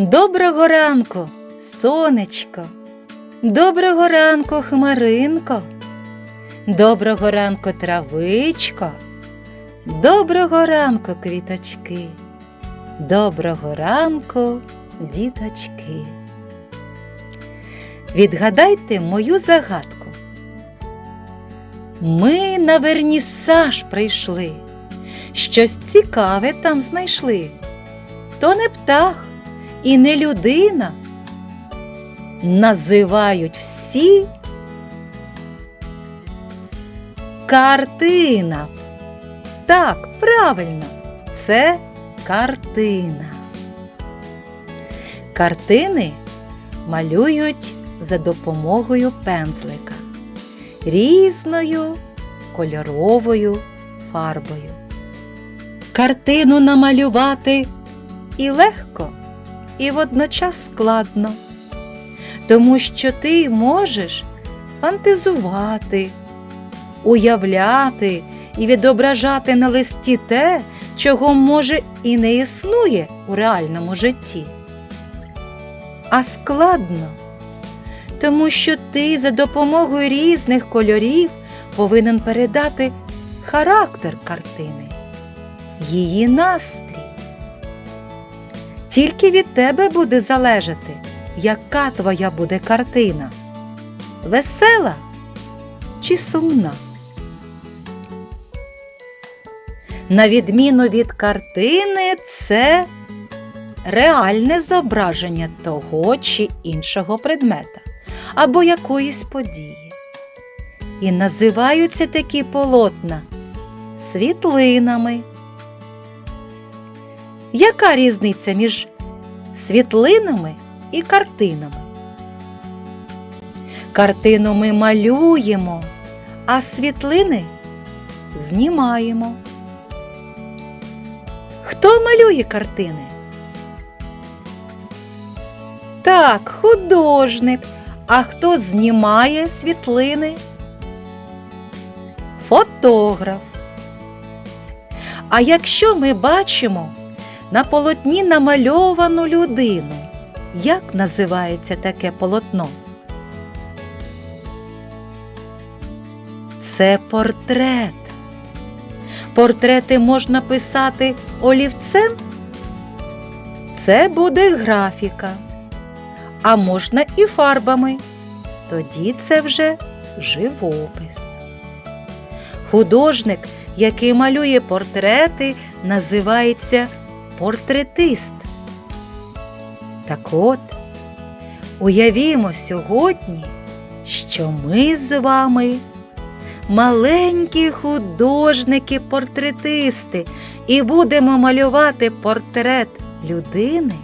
Доброго ранку, сонечко, доброго ранку, хмаринко, доброго ранку, травичко, доброго ранку, квіточки, доброго ранку, діточки. Відгадайте мою загадку. Ми на вернісаж прийшли, щось цікаве там знайшли. То не птах і не людина. Називають всі картина. Так, правильно, це картина. Картини малюють за допомогою пензлика різною кольоровою фарбою. Картину намалювати і легко, і водночас складно, тому що ти можеш фантазувати, уявляти і відображати на листі те, чого може і не існує у реальному житті. А складно, тому що ти за допомогою різних кольорів повинен передати характер картини, її настрій. Тільки від тебе буде залежати, яка твоя буде картина весела чи сумна. На відміну від картини, це реальне зображення того чи іншого предмета або якоїсь події. І називаються такі полотна світлинами. Яка різниця між світлинами і картинами? Картину ми малюємо, а світлини знімаємо. Хто малює картини? Так, художник. А хто знімає світлини? Фотограф. А якщо ми бачимо на полотні намальовану людину, як називається таке полотно? Це портрет. Портрети можна писати олівцем. Це буде графіка. А можна і фарбами. Тоді це вже живопис. Художник, який малює портрети, називається портретист. Так от, уявімо сьогодні, що ми з вами маленькі художники-портретисти і будемо малювати портрет людини,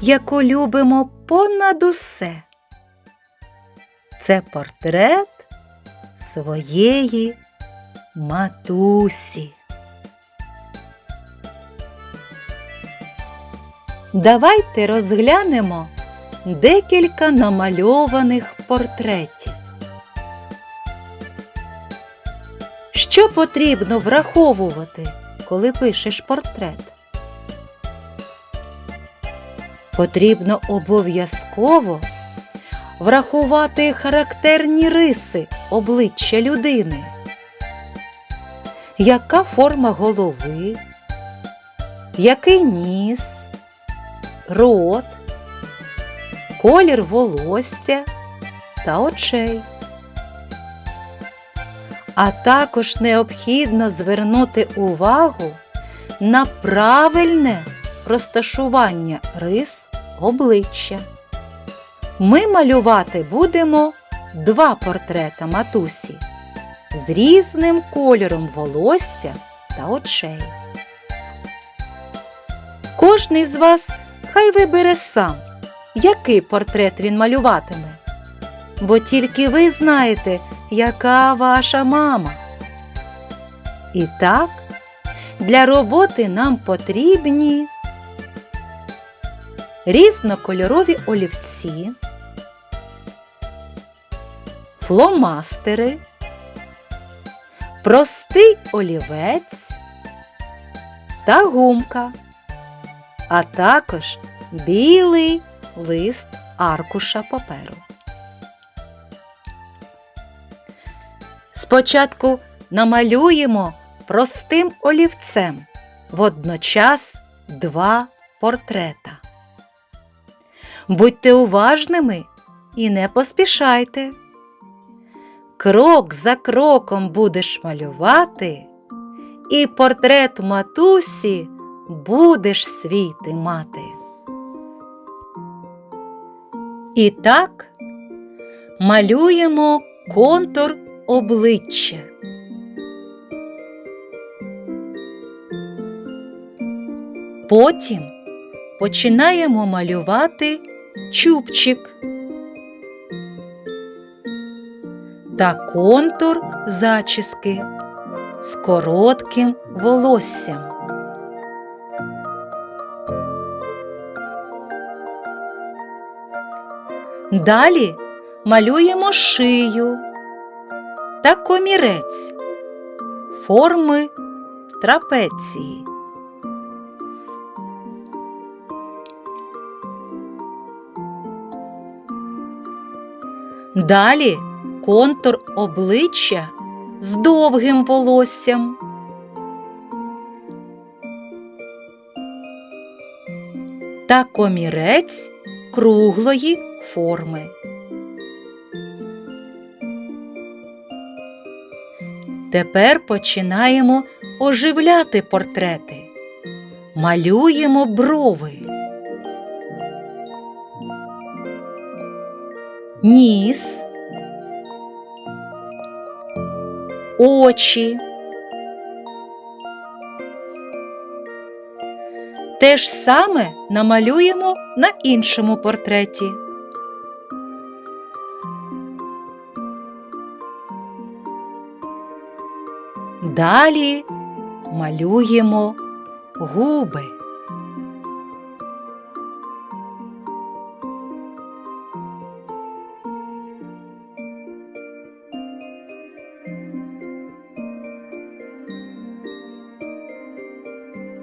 яку любимо понад усе. Це портрет своєї матусі. Давайте розглянемо декілька намальованих портретів. Що потрібно враховувати, коли пишеш портрет? Потрібно обов'язково врахувати характерні риси обличчя людини. Яка форма голови, який ніс, рот, колір волосся та очей. А також необхідно звернути увагу на правильне розташування рис обличчя. Ми малювати будемо два портрета матусі з різним кольором волосся та очей. Кожний з вас хай вибере сам, який портрет він малюватиме, бо тільки ви знаєте, яка ваша мама. І так, для роботи нам потрібні різнокольорові олівці, фломастери, простий олівець та гумка. А також білий лист аркуша паперу. Спочатку намалюємо простим олівцем водночас два портрета. Будьте уважними і не поспішайте. Крок за кроком будеш малювати, і портрет матусі будеш свій ти мати. І так малюємо контур обличчя. Потім починаємо малювати чубчик та контур зачіски з коротким волоссям. Далі малюємо шию та комірець форми трапеції. Далі контур обличчя з довгим волоссям. Та комірець круглої форми. Тепер починаємо оживляти портрети. Малюємо брови. Ніс, очі. Те ж саме намалюємо на іншому портреті. Далі малюємо губи.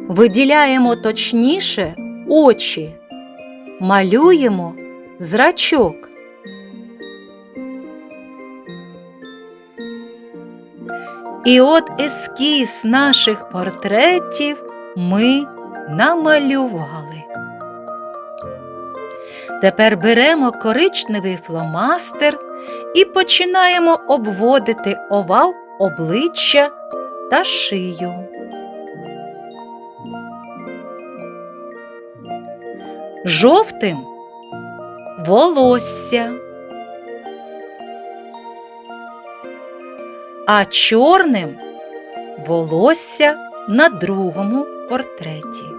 Виділяємо точніше очі, малюємо зрачок. І от ескіз наших портретів ми намалювали. Тепер беремо коричневий фломастер і починаємо обводити овал обличчя та шию. Жовтим волосся. А чорним волосся на другому портреті.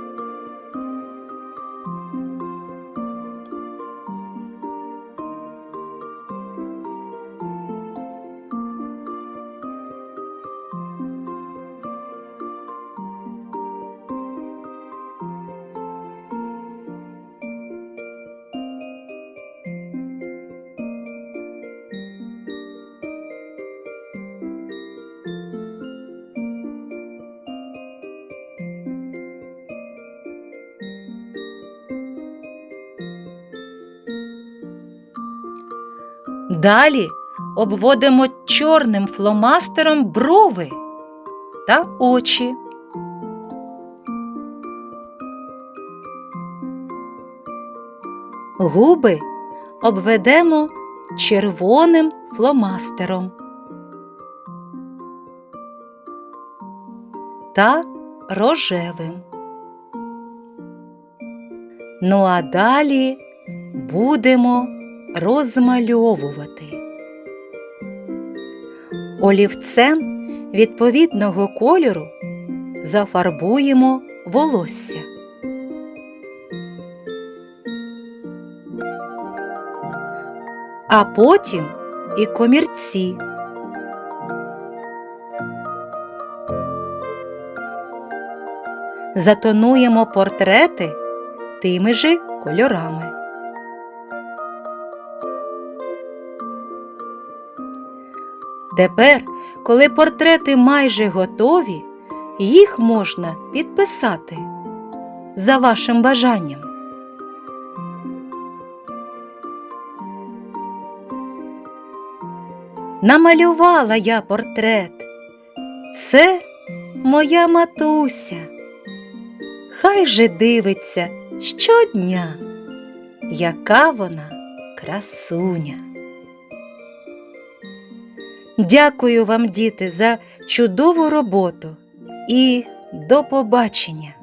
Далі обводимо чорним фломастером брови та очі. Губи обведемо червоним фломастером та рожевим. Ну а далі будемо розмальовувати. Олівцем відповідного кольору зафарбуємо волосся. А потім і комірці. Затонуємо портрети тими же кольорами. Тепер, коли портрети майже готові, їх можна підписати. за вашим бажанням. Намалювала я портрет. Це моя матуся. Хай же дивиться щодня, яка вона красуня. Дякую вам, діти, за чудову роботу і до побачення!